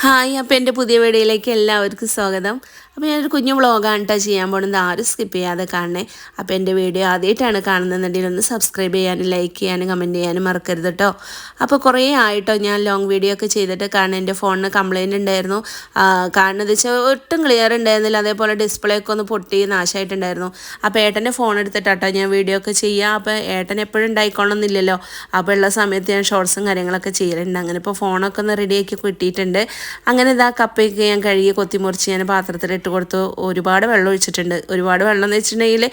Hi അപ്പോൾ എന്റെ പുതിയ വീഡിയോയിലേക്ക് എല്ലാവർക്കും സ്വാഗതം. അപ്പോൾ ഞാനൊരു കുഞ്ഞു വ്ളോഗാണ് കേട്ടോ ചെയ്യാൻ പോകുന്നത്. ആരും സ്കിപ്പ് ചെയ്യാതെ കാണണേ. അപ്പോൾ എന്റെ വീഡിയോ ആദ്യമായിട്ടാണ് കാണുന്നതെന്നുണ്ടെങ്കിൽ ഒന്ന് സബ്സ്ക്രൈബ് ചെയ്യാനും ലൈക്ക് ചെയ്യാനും കമന്റ് ചെയ്യാനും മറക്കരുത് കേട്ടോ അപ്പോൾ കുറേ ആയിട്ടോ ഞാൻ ലോങ് വീഡിയോ ഒക്കെ ചെയ്തിട്ട് കാരണം എന്റെ ഫോണിന് കംപ്ലയിന്റ് ഉണ്ടായിരുന്നു. കാരണം എന്ന് വെച്ചാൽ ഒട്ടും ക്ലിയർ ഉണ്ടായിരുന്നില്ല. അതേപോലെ ഡിസ്പ്ലേ ഒക്കെ ഒന്ന് പൊട്ടി നാശമായിട്ടുണ്ടായിരുന്നു അപ്പോൾ ഏട്ടന്റെ ഫോൺ എടുത്തിട്ടാട്ടോ ഞാൻ വീഡിയോ ഒക്കെ ചെയ്യുക അപ്പോൾ ഏട്ടൻ എപ്പോഴും ഉണ്ടായിക്കൊള്ളണമെന്നില്ലല്ലോ അപ്പോൾ ഉള്ള സമയത്ത് ഞാൻ ഷോർട്സും കാര്യങ്ങളൊക്കെ ചെയ്യലുണ്ട്. അങ്ങനെ ഇപ്പോൾ ഫോണൊക്കെ ഒന്ന് റെഡിയാക്കി കിട്ടിയിട്ടുണ്ട്. അങ്ങനെ ഇതാ കപ്പയൊക്കെ ഞാൻ കഴുകി കൊത്തിമുറിച്ച് ഞാൻ പാത്രത്തിലിട്ട് കൊടുത്തു ഒരുപാട് വെള്ളം ഒഴിച്ചിട്ടുണ്ട്. ഒരുപാട് വെള്ളം എന്ന് വെച്ചിട്ടുണ്ടെങ്കിൽ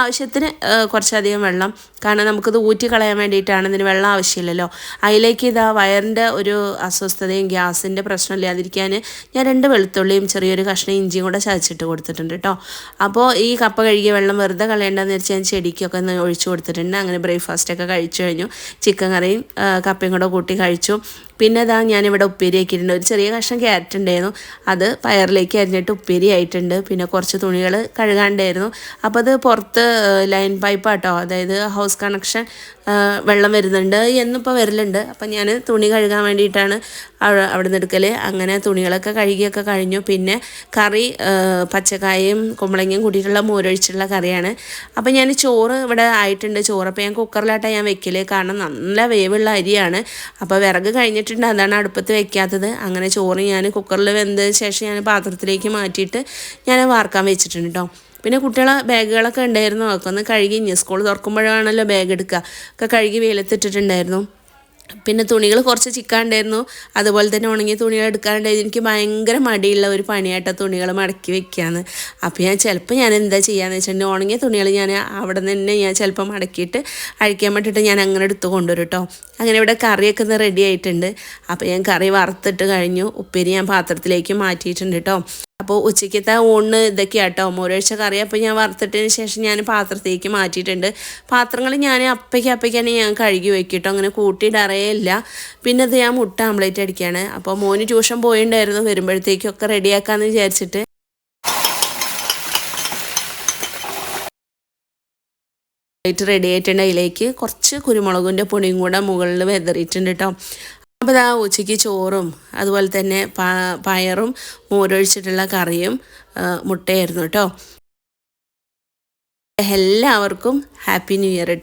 ആവശ്യത്തിന് കുറച്ചധികം വെള്ളം. കാരണം നമുക്കിത് ഊറ്റി കളയാൻ വേണ്ടിയിട്ടാണ് ഇതിന് വെള്ളം ആവശ്യമില്ലല്ലോ. അതിലേക്ക് ഇതാ വയറിന്റെ ഒരു അസ്വസ്ഥതയും ഗ്യാസിന്റെ പ്രശ്നം ഇല്ലാതിരിക്കാൻ ഞാൻ രണ്ട് വെളുത്തുള്ളിയും ചെറിയൊരു കഷ്ണം ഇഞ്ചിയും കൂടെ ചതച്ചിട്ട് കൊടുത്തിട്ടുണ്ട് കേട്ടോ. അപ്പോൾ ഈ കപ്പ കഴുകിയ വെള്ളം വെറുതെ കളയേണ്ടതെന്ന് വെച്ചാൽ ഞാൻ ചെടിക്കൊക്കെ ഒഴിച്ചു കൊടുത്തിട്ടുണ്ട്. അങ്ങനെ ബ്രേക്ക്ഫാസ്റ്റൊക്കെ കഴിച്ചു കഴിഞ്ഞു. ചിക്കൻ കറിയും കപ്പയും കൂടെ കൂട്ടി കഴിച്ചു. പിന്നെ അതാ ഞാനിവിടെ ഉപ്പേരി ആക്കിയിട്ടുണ്ട് ഒരു ചെറിയ കഷ്ണം ക്യാരറ്റ് ഉണ്ടായിരുന്നു. അത് പയറിലേക്ക് അരിഞ്ഞിട്ട് ഉപ്പേരി ആയിട്ടുണ്ട്. പിന്നെ കുറച്ച് തുണികൾ കഴുകാണ്ടായിരുന്നു. അപ്പോൾ അത് പുറത്ത് ലൈൻ പൈപ്പാട്ടോ അതായത് ഹൗസ് കണക്ഷൻ വെള്ളം വരുന്നുണ്ട് എന്നിപ്പോൾ വരലുണ്ട്. അപ്പം ഞാൻ തുണി കഴുകാൻ വേണ്ടിയിട്ടാണ് അവിടെ നിന്ന് എടുക്കൽ അങ്ങനെ തുണികളൊക്കെ കഴുകിയൊക്കെ കഴിഞ്ഞു. പിന്നെ കറി പച്ചക്കായും കുമ്പളങ്ങയും കൂട്ടിയിട്ടുള്ള മോരൊഴിച്ചുള്ള കറിയാണ്. അപ്പം ഞാൻ ചോറ് ഇവിടെ ആയിട്ടുണ്ട്. ചോറ് അപ്പോൾ ഞാൻ കുക്കറിലായിട്ടാണ് ഞാൻ വെക്കൽ കാരണം നല്ല വേവുള്ള അരിയാണ്. അപ്പോൾ വിറക് കഴിഞ്ഞിട്ടുണ്ട് അതാണ് അടുപ്പത്ത് വെക്കാത്തത്. അങ്ങനെ ചോറ് ഞാൻ കുക്കറിൽ വെന്ത ശേഷം ഞാൻ പാത്രത്തിലേക്ക് മാറ്റിയിട്ട് ഞാൻ വാർക്കാൻ വെച്ചിട്ടുണ്ട് കേട്ടോ പിന്നെ കുട്ടികളെ ബാഗുകളൊക്കെ ഉണ്ടായിരുന്നു. ഒക്കെ ഒന്ന് കഴുകി സ്കൂൾ തുറക്കുമ്പോഴാണല്ലോ ബാഗ് എടുക്കുക. ഒക്കെ കഴുകി വെയിലത്തിട്ടിട്ടുണ്ടായിരുന്നു. പിന്നെ തുണികൾ കുറച്ച് ചിക്കാണ്ടായിരുന്നു അതുപോലെ തന്നെ ഉണങ്ങിയ തുണികൾ എടുക്കാനുണ്ടായിരുന്നു. എനിക്ക് ഭയങ്കര മടിയുള്ള ഒരു പണിയായിട്ട തുണികൾ മടക്കി വെക്കുകയാണ് അപ്പോൾ ഞാൻ ചിലപ്പോൾ ഞാൻ എന്താ ചെയ്യാന്ന് വെച്ചിട്ടുണ്ടെങ്കിൽ ഉണങ്ങിയ തുണികൾ ഞാൻ അവിടെ തന്നെ ഞാൻ ചിലപ്പോൾ മടക്കിയിട്ട് അഴിക്കാൻ വേണ്ടിയിട്ട് ഞാൻ അങ്ങനെ എടുത്ത് കൊണ്ടുവരും കേട്ടോ അങ്ങനെ ഇവിടെ കറിയൊക്കെ ഒന്ന് റെഡി ആയിട്ടുണ്ട്. അപ്പോൾ ഞാൻ കറി വറുത്തിട്ട് കഴിഞ്ഞു. ഉപ്പേരി ഞാൻ പാത്രത്തിലേക്ക് മാറ്റിയിട്ടുണ്ട് കേട്ടോ അപ്പോൾ ഉച്ചയ്ക്കത്തെ ഊണ് ഇതൊക്കെയാണ് കേട്ടോ മോരൊഴിച്ച കറി അപ്പോൾ ഞാൻ വറുത്തിട്ടതിന് ശേഷം ഞാൻ പാത്രത്തേക്ക് മാറ്റിയിട്ടുണ്ട്. പാത്രങ്ങൾ ഞാൻ അപ്പയ്ക്ക് അപ്പയ്ക്ക് തന്നെ ഞാൻ കഴുകി വെക്കിട്ടോ. അങ്ങനെ കൂട്ടിയിടറേയില്ല പിന്നെ അത് ഞാൻ മുട്ട ആംപ്ലേറ്റ് അടിക്കുകയാണ് അപ്പോൾ മോന് ട്യൂഷൻ പോയിണ്ടായിരുന്നു. വരുമ്പോഴത്തേക്കൊക്കെ റെഡിയാക്കാമെന്ന് വിചാരിച്ചിട്ട്. റെഡി ആയിട്ടുണ്ട്. അതിലേക്ക് കുറച്ച് കുരുമുളകിന്റെ പൊടിയും കൂടെ മുകളിൽ വെതറിയിട്ടുണ്ട് കേട്ടോ അപ്പോൾ ആ ഉച്ചയ്ക്ക് ചോറും അതുപോലെ തന്നെ പയറും മോരൊഴിച്ചിട്ടുള്ള കറിയും മുട്ടയായിരുന്നു കേട്ടോ എല്ലാവർക്കും ഹാപ്പി ന്യൂ ഇയർ കേട്ടോ